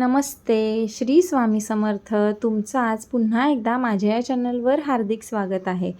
नमस्ते. श्री स्वामी समर्थ. तुमचं आज पुन्हा एकदा माझ्या या चॅनलवर हार्दिक स्वागत आहे.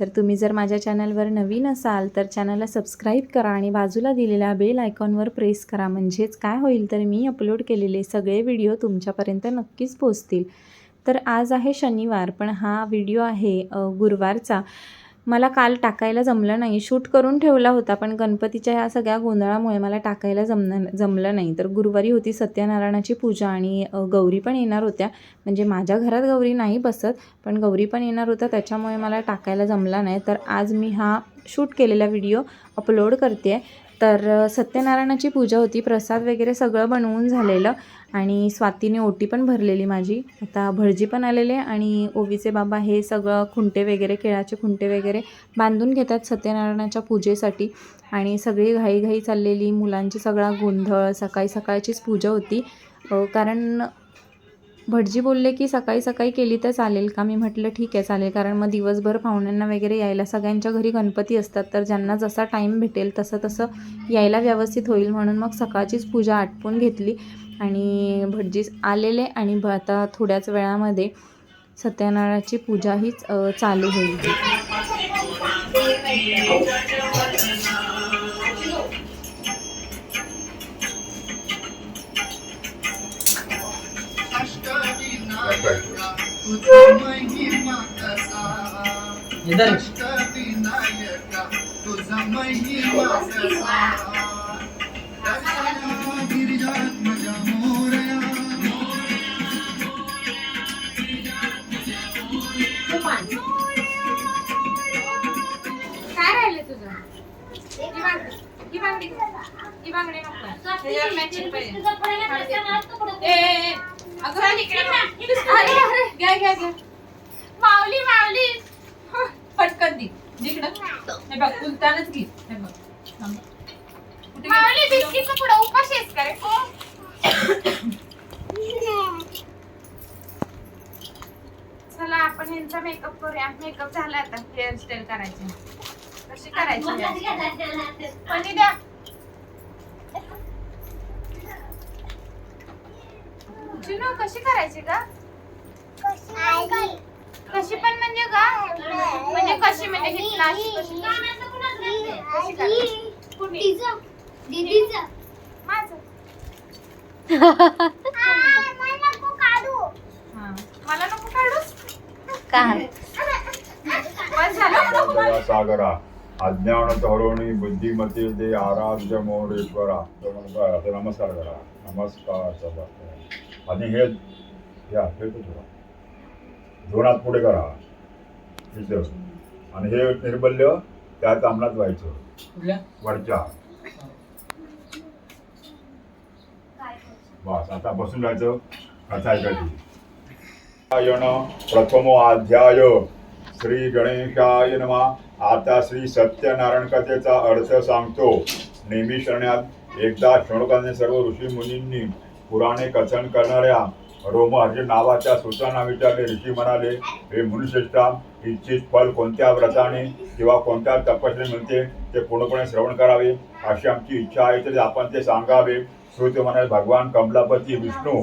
तर तुम्ही जर माझ्या चॅनलवर नवीन असाल तर चॅनलला सबस्क्राईब करा आणि बाजूला दिलेल्या बेल आयकॉनवर प्रेस करा. म्हणजेच काय होईल तर मी अपलोड केलेले सगळे व्हिडिओ तुमच्यापर्यंत नक्कीच पोचतील तर आज आहे शनिवार पण हा व्हिडिओ आहे गुरुवारचा. मला काल टाकायला जमलं नाही. शूट करून ठेवला होता पण गणपतीच्या ह्या सगळ्या गोंधळामुळे मला टाकायला जमलं जमलं नाही. तर गुरुवारी होती सत्यनारायणाची पूजा आणि गौरी पण येणार होत्या. म्हणजे माझ्या घरात गौरी नाही बसत पण गौरी पण येणार होत्या त्याच्यामुळे मला टाकायला जमला नाही. तर आज मी हा शूट केलेला व्हिडिओ अपलोड करते तर सत्यनारायणाची पूजा होती प्रसाद वगैरे सगळं बनवून झालेलं. आणि स्वातीने ओटी पण भरलेली माझी. आता भटजी पण आलेले आणि ओवीचे बाबा हे सगळं खुंटे वगैरे केळाचे खुंटे वगैरे बांधून घेतात सत्यनारायणाच्या पूजेसाठी. आणि सगळी घाईघाई चाललेली मुलांची सगळा गोंधळ सकाळी सकाळचीच पूजा होती. कारण भटजी बोलले की सकाळी सकाळी केली तर चालेल का? मी म्हटलं ठीक आहे चालेल. कारण मग दिवसभर पाहुण्यांना वगैरे यायला सगळ्यांच्या घरी गणपती असतात. तर ज्यांना जसा टाईम भेटेल तसं तसं यायला व्यवस्थित होईल म्हणून मग सकाळचीच पूजा आटपून घेतली. आणि भटजी आलेले आणि आता थोड्याच वेळामध्ये सत्यनारायणाची पूजा हीच चालू होईल. इधर मेकअप करूया. मेकअप झाला आता हेअरस्टाईल करायची. कशी करायची पाणी द्या. जुनो कशी करायची का कशी पण म्हणजे का म्हणजे कशी म्हणजे अशी कशी कुणी माझं. हा. मला नको काढूस काय बस झालं नको मला. सागरा अज्ञान तरुणी बुद्धिमती दे आराध्य मोरेश्वरा. असं नमस्कार करा नमस्कार आणि हे या हे तो थोडा दोनात पुढे करा. आणि हे निर्बल्य त्या तामणात व्हायचं. वरच्या. बस आता बसून राहायचं. कथा ऐकायची. प्रथमो अध्याय। श्री गणेशाय नमा। आता श्री सत्यनारायण कथेचा अर्थ सांगतो। नेहमी शरण्यात एकदा शृणुकाने सर्व ऋषी मुनींनी पुराणे कथन करणाऱ्या रोमहर्ष नावाच्या सूचना विचारले. ऋषी म्हणाले हे मुनिश्रेष्ठा इच्छित फल कोणत्या व्रताने किंवा कोणत्या तपस्याने मिळते ते पूर्णपणे श्रवण करावे. अशी आमची इच्छा आहे तरी आपण ते सांगावे. श्रुत म्हणाले भगवान कमलापती विष्णू.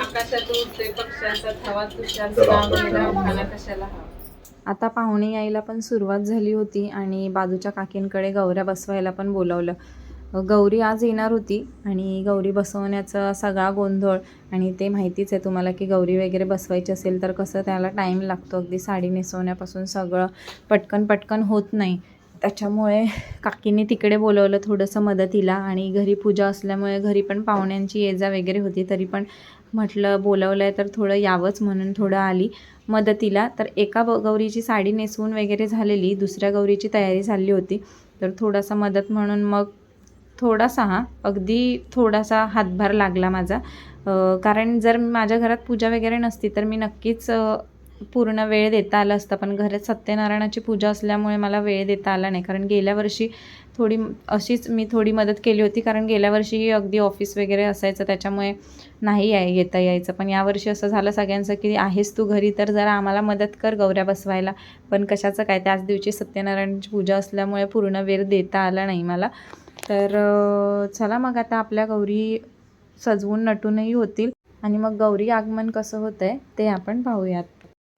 आकाशात उडते पक्ष्यांचा थवा तुषार चला, श्रावण चला. रावणाला कशाला हवा? आता पाहुणे यायला पण सुरुवात झाली होती आणि बाजूच्या काकींकडे गौऱ्या बसवायला पण बोलावलं. गौरी आज येणार होती आणि गौरी बसवण्याचा सगळा गोंधळ आणि ते माहितीच आहे तुम्हाला की गौरी वगैरे बसवायची असेल तर कसं त्याला टाईम लागतो. अगदी साडी नेसवण्यापासून सगळं पटकन पटकन होत नाही. त्याच्यामुळे काकीने तिकडे बोलवलं थोडंसं मदतीला आणि घरी पूजा असल्यामुळे घरी पण पाहुण्यांची ये जा वगैरे होती तरी पण म्हटलं बोलवलं आहे तर थोडं यावंच म्हणून थोडं आली मदतीला. तर एका गौरीची साडी नेसवून वगैरे झालेली दुसऱ्या गौरीची तयारी झाली होती. तर थोडासा मदत म्हणून मग थोडासा हा अगदी थोडासा हातभार लागला माझा. कारण जर माझ्या घरात पूजा वगैरे नसती तर मी नक्कीच पूर्ण वेळ देता आला असता. पण घरात सत्यनारायणाची पूजा असल्यामुळे मला वेळ देता आला नाही. कारण गेल्या वर्षी थोडी अशीच मी थोडी मदत केली होती. कारण गेल्या वर्षी अगदी ऑफिस वगैरे असायचं. त्याच्यामुळे नाही आहे येता यायचं. पण यावर्षी असं झालं सगळ्यांचं की आहेस तू घरी तर जरा आम्हाला मदत कर गौऱ्या बसवायला. पण कशाचं काय? त्याच दिवशी सत्यनारायणाची पूजा असल्यामुळे पूर्ण वेळ देता आला नाही मला. तर चला मग आता आपल्या गौरी सजवून नटूनही होतील. आणि मग गौरी आगमन कसं होतं आहे ते आपण पाहूयात.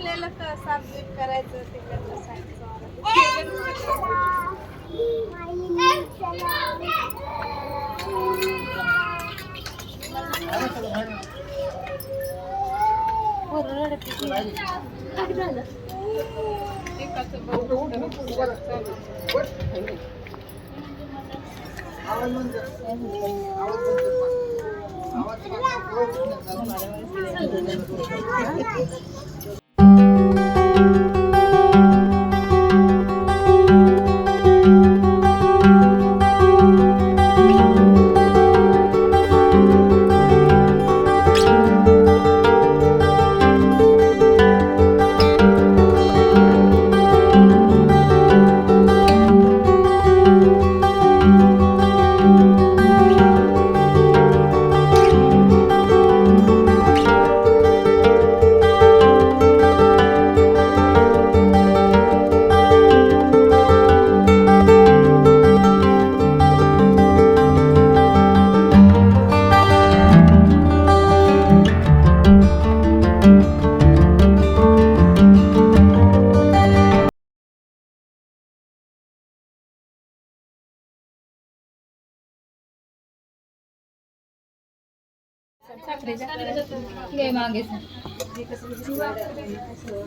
दिवशी चाललेलं का साफबीफ करायचं तिकडचं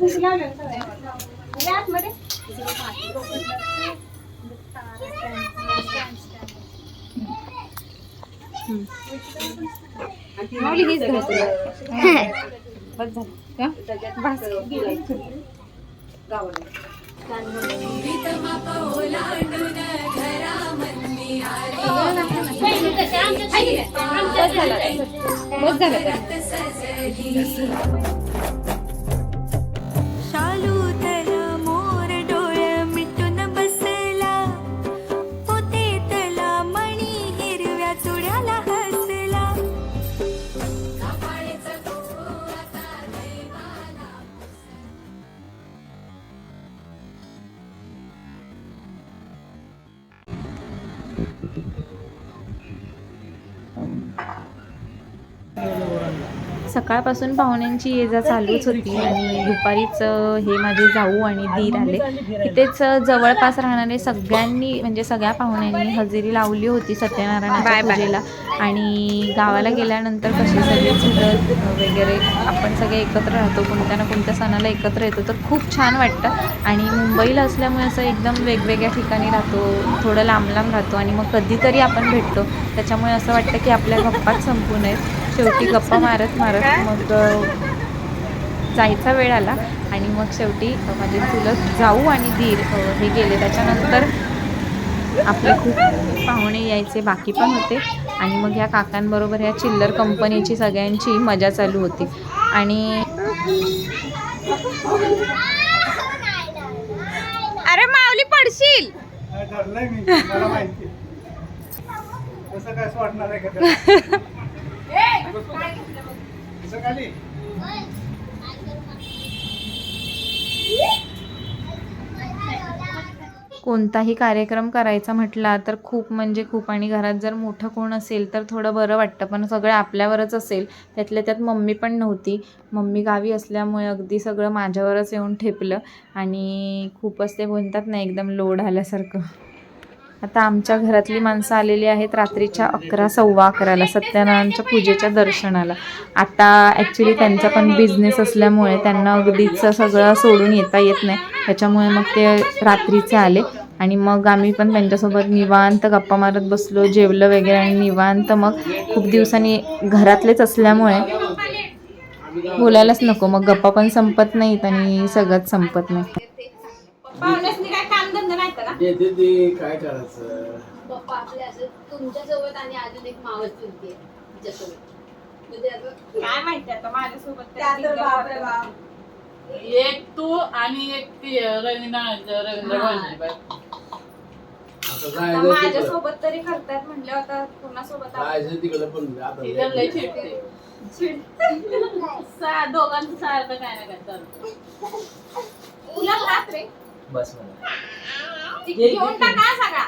शालू तला. मोर डोळ मिटून बसला पोते तला मणी हिरव्या चुड्याला oranında. सकाळपासून पाहुण्यांची ये जा चालूच होती आणि दुपारीच हे माझे जाऊ आणि दीर आले. इथेच अ, जवळपास राहणारे सगळ्यांनी म्हणजे सगळ्या पाहुण्यांनी हजेरी लावली होती सत्यनारायणाच्या पूजेला. आणि गावाला गेल्यानंतर कसे सगळे चुलत वगैरे आपण सगळे एकत्र राहतो कोणत्या ना कोणत्या सणाला एकत्र येतो तर खूप छान वाटतं. आणि मुंबईला असल्यामुळे असं एकदम वेगवेगळ्या ठिकाणी राहतो थोडं लांब लांब राहतो आणि मग कधीतरी आपण भेटतो. त्याच्यामुळे असं वाटतं की आपल्या गप्पाच संपू नयेत शेवटी गप्पा मारत मारत मग जायचा वेळ आला आणि मग शेवटी माझे चुलत जाऊ आणि दीर अ, हे गेले. त्याच्यानंतर आपले खूप पाहुणे यायचे बाकी पण होते. आणि मग ह्या काकांबरोबर ह्या चिल्लर कंपनीची सगळ्यांची मजा चालू होती. आणि अरे माऊली पडशील. खाली कोणताही कार्यक्रम करायचा म्हटला तर खूप म्हणजे खूप. आणि घरात जर मोठं कोण असेल तर थोडं बरं वाटतं पण सगळं आपल्यावरच असेल. त्यातल्या त्यात मम्मी पण नव्हती. मम्मी गावी असल्यामुळे अगदी सगळं माझ्यावरच येऊन ठेपलं आणि खूपच ते म्हणतात ना एकदम लोड आल्यासारखं. आता आमच्या घरातली माणसं आलेली आहेत रात्रीच्या अकरा सव्वा अकराला सत्यनारायणच्या पूजेच्या दर्शनाला. आता ॲक्च्युली त्यांचा पण बिझनेस असल्यामुळे त्यांना अगदीच सगळं सोडून येता येत नाही. त्याच्यामुळे मग ते रात्रीचे आले. आणि मग आम्ही पण त्यांच्यासोबत निवांत गप्पा मारत बसलो जेवलं वगैरे आणि निवांत मग खूप दिवसांनी घरातलेच असल्यामुळे बोलायलाच नको. मग गप्पा पण संपत नाहीत आणि सगळंच संपत नाही. पाहुण्यासनी काय काम धंदा नाही का? ते ते ते काय करायचं? पप्पा आपल्या असं तुमच्यासोबत आणि अजून एक मावस चुलती आहे तिच्यासोबत. म्हणजे असं काय माहिती आता माझ्यासोबत तर बाप. एक तू आणि एक ती रवीना रवींद्र गोंधळी बाई. आता आता जायचं तिकडं. माझ्यासोबत तरी करतात म्हणलं आता कोणासोबत आपण- जायचं तिकडं पण आता ती तर लय चिडते. सा- दोघांचं सारखं काय ना काय चालतं. तुला रे. बस मला ती घेऊन टाका सगळा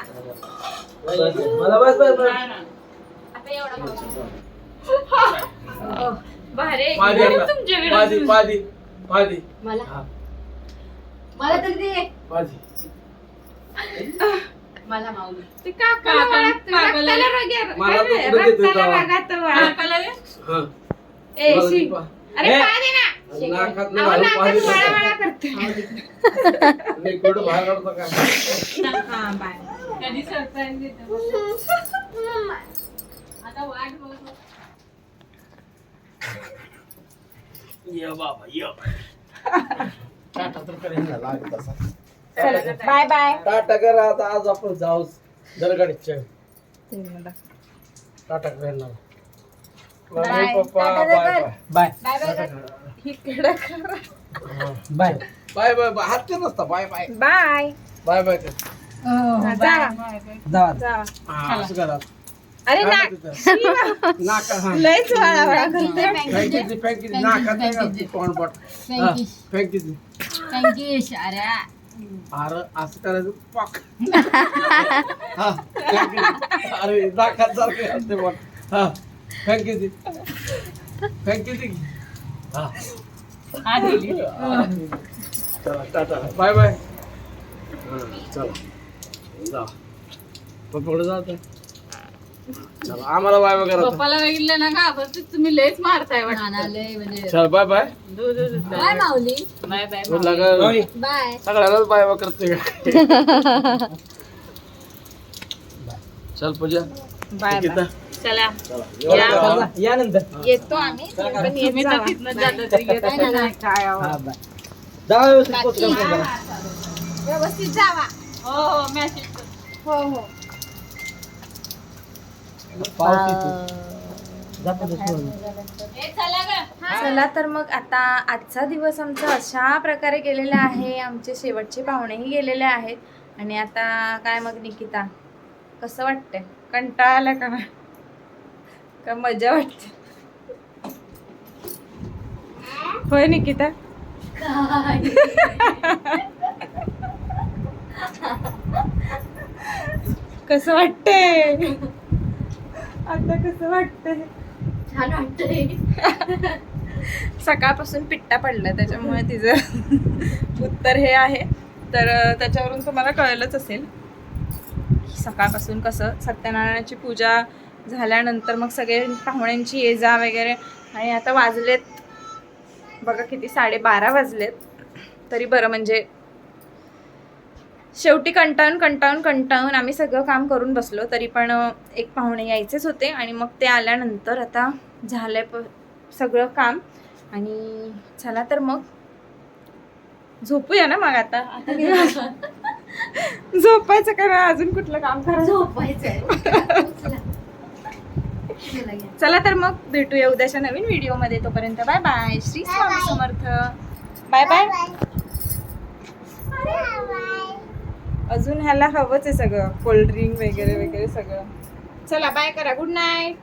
मला बस बस बस नाही ना. आता एवढा भाऊ. भारी आहे. पादी गरीब आता. तुमच्याकडे पादी पादी पादी मला. मला तरी ते पादी मला माऊली ते काका- काकाला- रक्ताला. वागातं. काकाला? हा ए, शी. ती पा- अरे ए, पा दे ना नाकात अहो, नाही घालून नाकात पादी बाय. कधी सरप्राईज देतो? आता वाट बघ. ये बाबा ये टाटा तर करेन ना लागत असा चला, बाय बाय टाटा करा आता आज आपण जाऊ दरगाडीच्या टाटा करेन ना. बाय. बाय बाय बाय इकडं. बाय. Bye bye bye. हात ते नसता. Bye bye. Bye. Bye bye कर हा, जा. जा. हा, असं करा. अरे म्हणते ते? नाका हा, अरे असं करायचं. पाक हा. अरे नाकात सारखं बोट. हा फेंकीची हा हा दिली चला टाटा बाय बाय चला जा पप्पाकडे जात चला आम्हाला बाय बाय करा पप्पाला बघितलं ना का? बरं तुम्ही लयच मारताय वाटतं. म्हणजे चल बाय बाय दूध दूध दूध. बाय माऊली. बाय बाय बाय सगळ्यालाच बाय बाय करते चल पूजा. बाय चला. यानंतर येतो आम्ही तुम्ही पण येत तुम्ही तर जावा. तिथनं जाता तरी येत काय व्यवस्थित जावा. हो हो मॅसेज हो हो. पाऊस येतो. जातो तो सोडून. चला ग. चला तर मग आता आजचा दिवस आमचा अशा प्रकारे गेलेला आहे. आमचे शेवटचे पाहुणेही गेलेले आहेत. आणि आता काय मग निकिता? कसं वाटतंय? कंटाळा आला का? का मजा वाटते. होय निकिता? कसं वाटतंय? आता कसं वाटतंय? छान वाटतंय. सकाळपासून पिट्टा पडला त्याच्यामुळे तिचं उत्तर हे आहे. तर त्याच्यावरून तुम्हाला कळलंच असेल सकाळपासून कसं सत्यनारायणाची पूजा झाल्यानंतर मग सगळे पाहुण्यांची ये जा वगैरे. आणि आता वाजलेत. बघा किती साडेबारा वाजलेत. तरी बरं म्हणजे शेवटी कंटाळून कंटाळून कंटाळून आम्ही सगळं काम करून बसलो. तरी पण एक पाहुणे यायचेच होते. आणि मग ते आल्यानंतर आता झालंय प सगळं काम. आणि चला तर मग झोपूया ना मग आता? आता? झोपायचं का नाही? अजून कुठलं काम करायचं? घ्या. चला तर मग भेटूया उद्याच्या नवीन व्हिडिओमध्ये. तोपर्यंत bye bye. Shri Swami Samarth. Bye bye. अजून ह्याला हवंच आहे सगळं. कोल्ड्रिंक वगैरे वगैरे सगळं. चला बाय करा. Good night